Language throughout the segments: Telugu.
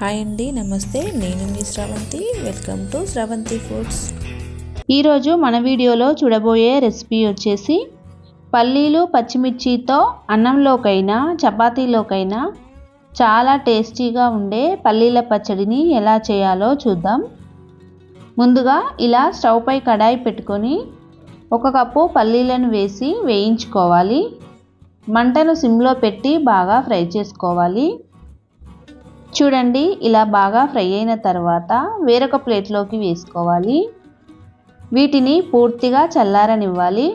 హాయ్ అండి నమస్తే. నేను మీ Sravanthi. Welcome to Sravanthi foods ఈరోజు మన వీడియోలో చూడబోయే రెసిపీ వచ్చేసి పల్లీలు పచ్చిమిర్చితో అన్నంలోకైనా చపాతీలోకైనా చాలా టేస్టీగా ఉండే పల్లీల పచ్చడిని ఎలా చేయాలో చూద్దాం. ముందుగా ఇలా స్టవ్ పై కడాయి పెట్టుకొని ఒక కప్పు పల్లీలను వేసి వేయించుకోవాలి. మంటను సిమ్లో పెట్టి బాగా ఫ్రై చేసుకోవాలి. చూడండి ఇలా బాగా ఫ్రై అయిన తర్వాత వేరొక ప్లేట్లోకి వేసుకోవాలి. వీటిని పూర్తిగా చల్లారనివ్వాలి.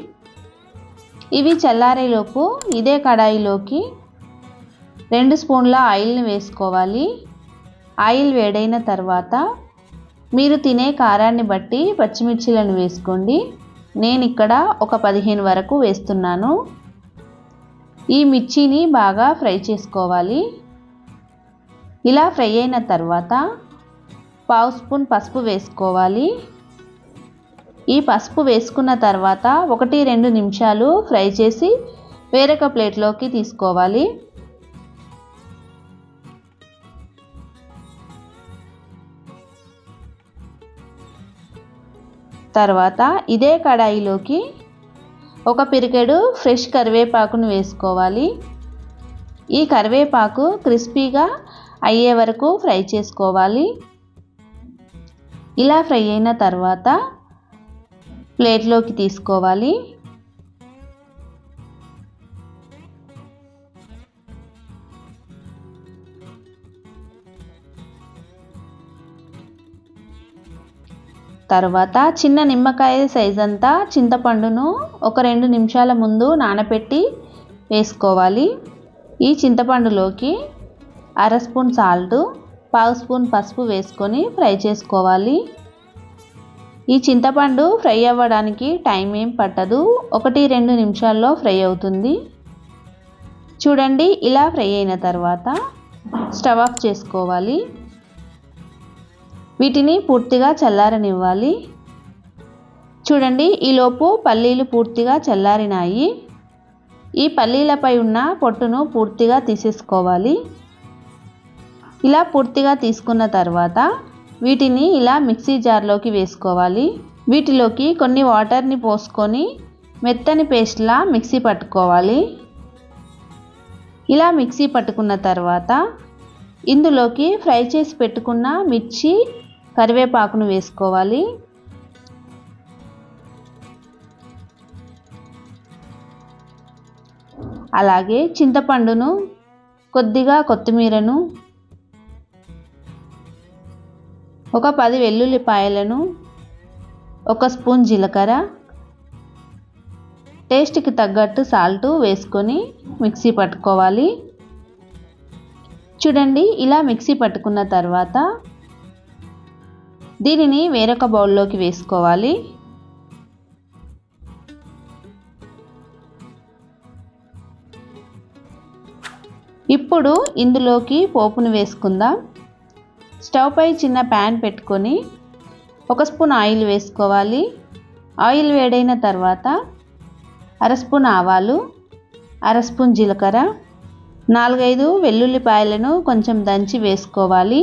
ఇవి చల్లారేలోపు ఇదే కడాయిలోకి రెండు స్పూన్ల ఆయిల్ని వేసుకోవాలి. ఆయిల్ వేడైన తర్వాత మీరు తినే కారాన్ని బట్టి పచ్చిమిర్చిలను వేసుకోండి. నేను ఇక్కడ ఒక పదిహేను వరకు వేస్తున్నాను. ఈ మిర్చిని బాగా ఫ్రై చేసుకోవాలి. ఇలా ఫ్రై అయిన తర్వాత పావు స్పూన్ పసుపు వేసుకోవాలి. ఈ పసుపు వేసుకున్న తర్వాత ఒకటి రెండు నిమిషాలు ఫ్రై చేసి వేరొక ప్లేట్లోకి తీసుకోవాలి. తర్వాత ఇదే కడాయిలోకి ఒక పిరికెడు ఫ్రెష్ కరివేపాకును వేసుకోవాలి. ఈ కరివేపాకు క్రిస్పీగా అయ్యే వరకు ఫ్రై చేసుకోవాలి. ఇలా ఫ్రై అయిన తర్వాత ప్లేట్లోకి తీసుకోవాలి. తర్వాత చిన్న నిమ్మకాయ సైజ్ అంతా చింతపండును ఒక రెండు నిమిషాల ముందు నానబెట్టి వేసుకోవాలి. ఈ చింతపండులోకి అర స్పూన్ సాల్ట్ పావు స్పూన్ పసుపు వేసుకొని ఫ్రై చేసుకోవాలి. ఈ చింతపండు ఫ్రై అవ్వడానికి టైం ఏం పట్టదు. ఒకటి రెండు నిమిషాల్లో ఫ్రై అవుతుంది. చూడండి ఇలా ఫ్రై అయిన తర్వాత స్టవ్ ఆఫ్ చేసుకోవాలి. వీటిని పూర్తిగా చల్లారనివ్వాలి. చూడండి ఈలోపు పల్లీలు పూర్తిగా చల్లారినాయి. ఈ పల్లీలపై ఉన్న పొట్టును పూర్తిగా తీసేసుకోవాలి. ఇలా పూర్తిగా తీసుకున్న తర్వాత వీటిని ఇలా మిక్సీ జార్లోకి వేసుకోవాలి. వీటిలోకి కొన్ని వాటర్ని పోసుకొని మెత్తని పేస్ట్లా మిక్సీ పట్టుకోవాలి. ఇలా మిక్సీ పట్టుకున్న తర్వాత ఇందులోకి ఫ్రై చేసి పెట్టుకున్న మిర్చి కరివేపాకును వేసుకోవాలి. అలాగే చింతపండును కొద్దిగా కొత్తిమీరను ఒక పది వెల్లుల్లిపాయలను ఒక స్పూన్ జీలకర్ర టేస్ట్కి తగ్గట్టు సాల్ట్ వేసుకొని మిక్సీ పట్టుకోవాలి. చూడండి ఇలా మిక్సీ పట్టుకున్న తర్వాత దీనిని వేరొక బౌల్లోకి వేసుకోవాలి. ఇప్పుడు ఇందులోకి పోపును వేసుకుందాం. స్టవ్ పై చిన్న ప్యాన్ పెట్టుకొని ఒక స్పూన్ ఆయిల్ వేసుకోవాలి. ఆయిల్ వేడైన తర్వాత అర స్పూన్ ఆవాలు అర స్పూన్ జీలకర్ర నాలుగైదు వెల్లుల్లిపాయలను కొంచెం దంచి వేసుకోవాలి.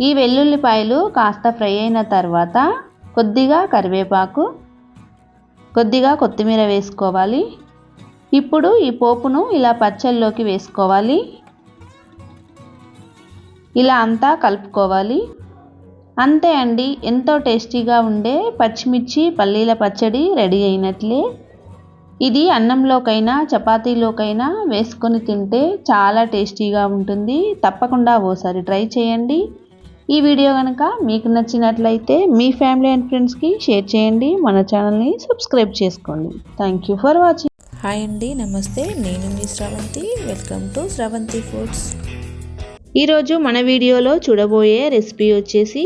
ఈ వెల్లుల్లిపాయలు కాస్త ఫ్రై అయిన తర్వాత కొద్దిగా కరివేపాకు కొద్దిగా కొత్తిమీర వేసుకోవాలి. ఇప్పుడు ఈ పోపును ఇలా పచ్చల్లోకి వేసుకోవాలి. ఇలా అంతా కలుపుకోవాలి. అంతే అండి ఎంతో టేస్టీగా ఉండే పచ్చిమిర్చి పల్లీల పచ్చడి రెడీ అయినట్లే. ఇది అన్నంలోకైనా చపాతీలోకైనా వేసుకొని తింటే చాలా టేస్టీగా ఉంటుంది. తప్పకుండా ఓసారి ట్రై చేయండి. ఈ వీడియో కనుక మీకు నచ్చినట్లయితే మీ ఫ్యామిలీ అండ్ ఫ్రెండ్స్కి షేర్ చేయండి. మన ఛానల్ని సబ్స్క్రైబ్ చేసుకోండి. Thank you for watching. Hi అండి నమస్తే. నేను మీ Sravanthi. Welcome to Sravanthi foods. ఈరోజు మన వీడియోలో చూడబోయే రెసిపీ వచ్చేసి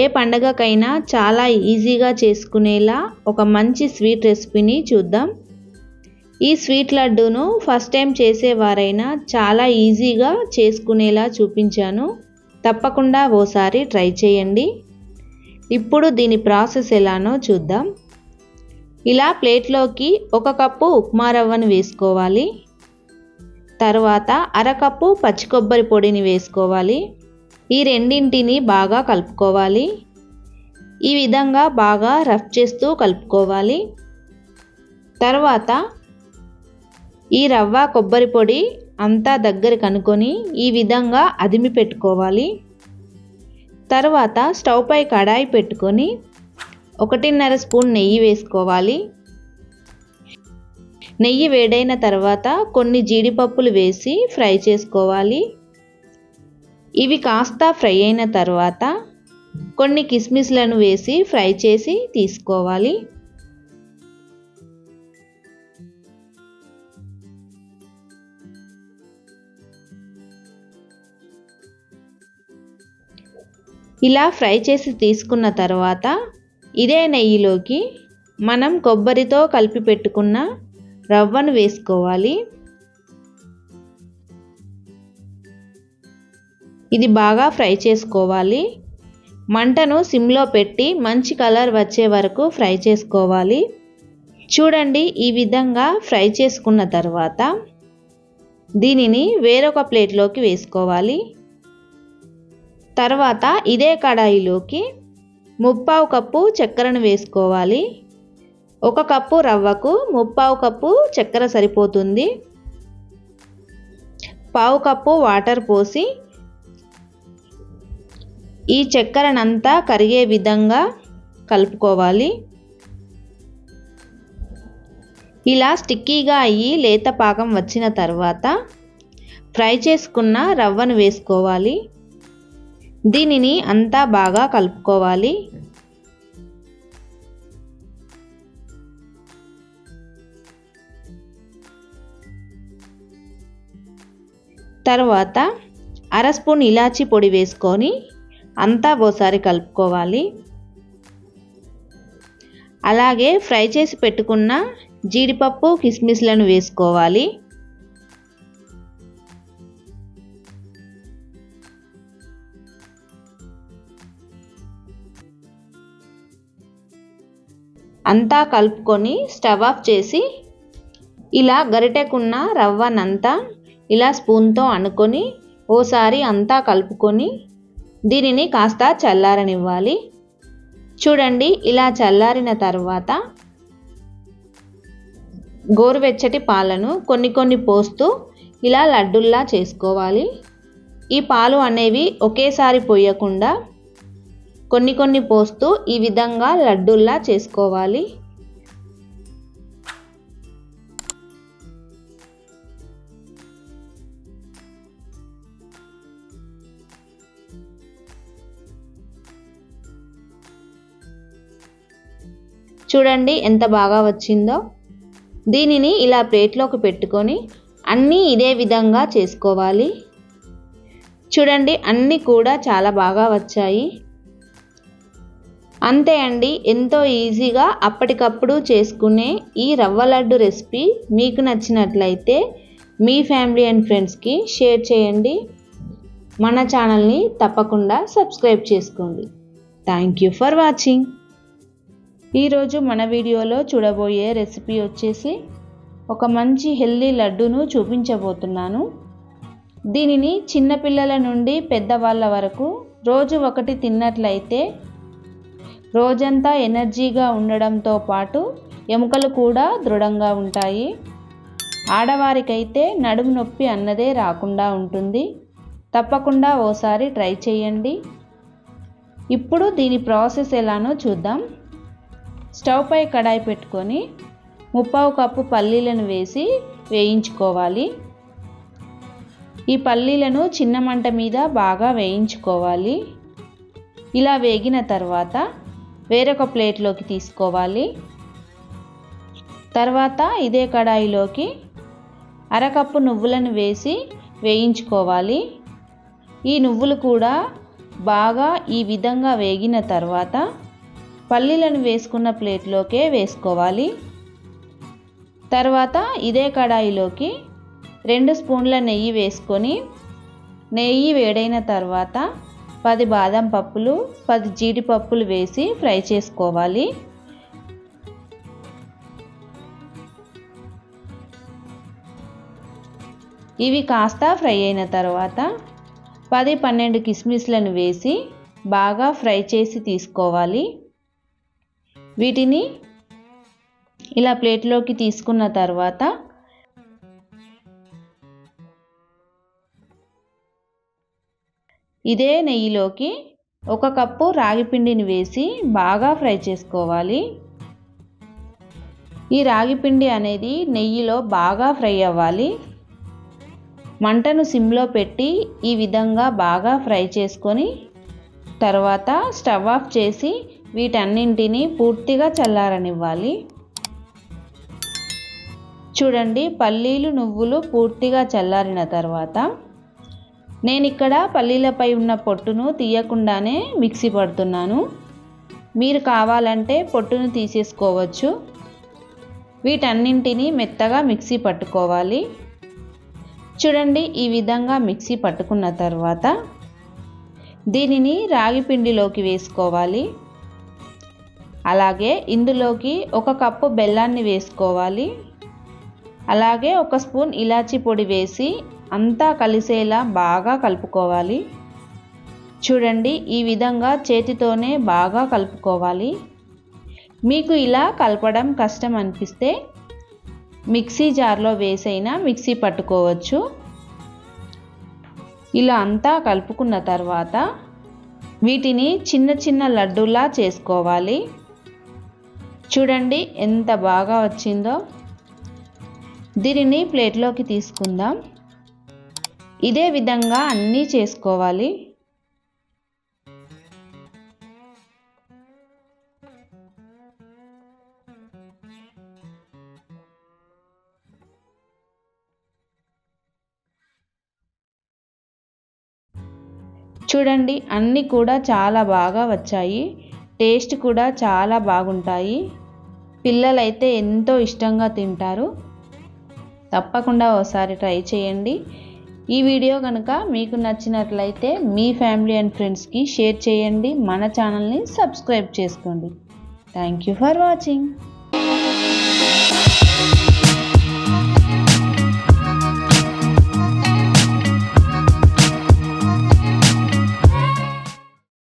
ఏ పండగకైనా చాలా ఈజీగా చేసుకునేలా ఒక మంచి స్వీట్ రెసిపీని చూద్దాం. ఈ స్వీట్ లడ్డూను ఫస్ట్ టైం చేసేవారైనా చాలా ఈజీగా చేసుకునేలా చూపించాను. తప్పకుండా ఓసారి ట్రై చేయండి. ఇప్పుడు దీని ప్రాసెస్ ఎలానో చూద్దాం. ఇలా ప్లేట్లోకి ఒక కప్పు ఉప్మా రవ్వను వేసుకోవాలి. తర్వాత అరకప్పు పచ్చి కొబ్బరి పొడిని వేసుకోవాలి. ఈ రెండింటిని బాగా కలుపుకోవాలి. ఈ విధంగా బాగా రఫ్ చేస్తూ కలుపుకోవాలి. తర్వాత ఈ రవ్వ కొబ్బరి పొడి అంతా దగ్గర కనుకొని ఈ విధంగా అదిమి పెట్టుకోవాలి. తర్వాత స్టవ్ పై కడాయి పెట్టుకొని ఒకటిన్నర స్పూన్ నెయ్యి వేసుకోవాలి. నెయ్యి వేడైన తర్వాత కొన్ని జీడిపప్పులు వేసి ఫ్రై చేసుకోవాలి. ఇవి కాస్త ఫ్రై అయిన తర్వాత కొన్ని కిస్మిస్లను వేసి ఫ్రై చేసి తీసుకోవాలి. ఇలా ఫ్రై చేసి తీసుకున్న తర్వాత ఇదే నెయ్యిలోకి మనం కొబ్బరితో కలిపి పెట్టుకున్న రవ్వను వేసుకోవాలి. ఇది బాగా ఫ్రై చేసుకోవాలి. మంటను సిమ్లో పెట్టి మంచి కలర్ వచ్చే వరకు ఫ్రై చేసుకోవాలి. చూడండి ఈ విధంగా ఫ్రై చేసుకున్న తర్వాత దీనిని వేరొక ప్లేట్లోకి వేసుకోవాలి. తర్వాత ఇదే కడాయిలోకి ముప్పావు కప్పు చక్కెరను వేసుకోవాలి. ఒక కప్పు రవ్వకు ముప్పావు కప్పు చక్కెర సరిపోతుంది. పావు కప్పు వాటర్ పోసి ఈ చక్కెరనంతా కరిగే విధంగా కలుపుకోవాలి. ఇలా స్టిక్కీగా అయ్యి లేత పాకం వచ్చిన తర్వాత ఫ్రై చేసుకున్న రవ్వను వేసుకోవాలి. దీనిని అంతా బాగా కలుపుకోవాలి. తర్వాత అర స్పూన్ ఇలాచీ పొడి వేసుకొని అంతా ఓసారి కలుపుకోవాలి. అలాగే ఫ్రై చేసి పెట్టుకున్న జీడిపప్పు కిస్మిస్లను వేసుకోవాలి. అంతా కలుపుకొని స్టవ్ ఆఫ్ చేసి ఇలా గరిటెకున్న రవ్వనంతా ఇలా స్పూన్తో అనుకొని ఓసారి అంతా కలుపుకొని దీనిని కాస్త చల్లారనివ్వాలి. చూడండి ఇలా చల్లారిన తర్వాత గోరువెచ్చటి పాలను కొన్ని కొన్ని పోస్తూ ఇలా లడ్డుల్లా చేసుకోవాలి. ఈ పాలు అనేవి ఒకేసారి పోయకుండా కొన్ని కొన్ని పోస్తూ ఈ విధంగా లడ్డుల్లా చేసుకోవాలి. చూడండి ఎంత బాగా వచ్చిందో. దీనిని ఇలా ప్లేట్లోకి పెట్టుకొని అన్నీ ఇదే విధంగా చేసుకోవాలి. చూడండి అన్నీ కూడా చాలా బాగా వచ్చాయి. అంతే అండి ఎంతో ఈజీగా అప్పటికప్పుడు చేసుకునే ఈ రవ్వ లడ్డు రెసిపీ మీకు నచ్చినట్లయితే మీ ఫ్యామిలీ అండ్ ఫ్రెండ్స్కి షేర్ చేయండి. మన ఛానల్ని తప్పకుండా సబ్స్క్రైబ్ చేసుకోండి. Thank you for watching. ఈరోజు మన వీడియోలో చూడబోయే రెసిపీ వచ్చేసి ఒక మంచి హెల్దీ లడ్డును చూపించబోతున్నాను. దీనిని చిన్నపిల్లల నుండి పెద్దవాళ్ళ వరకు రోజు ఒకటి తిన్నట్లయితే రోజంతా ఎనర్జీగా ఉండడంతో పాటు ఎముకలు కూడా దృఢంగా ఉంటాయి. ఆడవారికైతే నడుము నొప్పి అన్నదే రాకుండా ఉంటుంది. తప్పకుండా ఓసారి ట్రై చేయండి. ఇప్పుడు దీని ప్రాసెస్ ఎలానో చూద్దాం. స్టవ్ పై కడాయి పెట్టుకొని ముప్పావు కప్పు పల్లీలను వేసి వేయించుకోవాలి. ఈ పల్లీలను చిన్న మంట మీద బాగా వేయించుకోవాలి. ఇలా వేగిన తర్వాత వేరొక ప్లేట్లోకి తీసుకోవాలి. తర్వాత ఇదే కడాయిలోకి అరకప్పు నువ్వులను వేసి వేయించుకోవాలి. ఈ నువ్వులు కూడా బాగా ఈ విధంగా వేగిన తర్వాత పల్లీలను వేసుకున్న ప్లేట్లోకే వేసుకోవాలి. తర్వాత ఇదే కడాయిలోకి రెండు స్పూన్ల నెయ్యి వేసుకొని నెయ్యి వేడైన తర్వాత పది బాదం పప్పులు పది జీడిపప్పులు వేసి ఫ్రై చేసుకోవాలి. ఇవి కాస్త ఫ్రై అయిన తర్వాత పది పన్నెండు కిస్మిస్లను వేసి బాగా ఫ్రై చేసి తీసుకోవాలి. వీటిని ఇలా ప్లేట్లోకి తీసుకున్న తర్వాత ఇదే నెయ్యిలోకి ఒక కప్పు రాగి పిండిని వేసి బాగా ఫ్రై చేసుకోవాలి. ఈ రాగి పిండి అనేది నెయ్యిలో బాగా ఫ్రై అవ్వాలి. మంటను సిమ్లో పెట్టి ఈ విధంగా బాగా ఫ్రై చేసుకొని తర్వాత స్టవ్ ఆఫ్ చేసి వీటన్నింటినీ పూర్తిగా చల్లారనివ్వాలి. చూడండి పల్లీలు నువ్వులు పూర్తిగా చల్లారిన తర్వాత నేను ఇక్కడ పల్లీలపై ఉన్న పొట్టును తీయకుండానే మిక్సీ పడుతున్నాను. మీరు కావాలంటే పొట్టును తీసేసుకోవచ్చు. వీటన్నింటినీ మెత్తగా మిక్సీ పట్టుకోవాలి. చూడండి ఈ విధంగా మిక్సీ పట్టుకున్న తర్వాత దీనిని రాగి పిండిలోకి వేసుకోవాలి. అలాగే ఇందులోకి ఒక కప్పు బెల్లాన్ని వేసుకోవాలి. అలాగే ఒక స్పూన్ ఇలాచీ పొడి వేసి అంతా కలిసేలా బాగా కలుపుకోవాలి. చూడండి ఈ విధంగా చేతితోనే బాగా కలుపుకోవాలి. మీకు ఇలా కలపడం కష్టం అనిపిస్తే మిక్సీ జార్లో వేసైనా మిక్సీ పట్టుకోవచ్చు. ఇలా అంతా కలుపుకున్న తర్వాత వీటిని చిన్న చిన్న లడ్డూలా చేసుకోవాలి. చూడండి ఎంత బాగా వచ్చిందో. దీనిని ప్లేట్లోకి తీసుకుందాం. ఇదే విధంగా అన్నీ చేసుకోవాలి. చూడండి అన్నీ కూడా చాలా బాగా వచ్చాయి. టేస్ట్ కూడా చాలా బాగుంటాయి. పిల్లలైతే ఎంతో ఇష్టంగా తింటారు. తప్పకుండా ఒకసారి ట్రై చేయండి. ఈ వీడియో కనుక మీకు నచ్చినట్లయితే మీ ఫ్యామిలీ అండ్ ఫ్రెండ్స్కి షేర్ చేయండి. మన ఛానల్ని సబ్స్క్రైబ్ చేసుకోండి. Thank you for watching.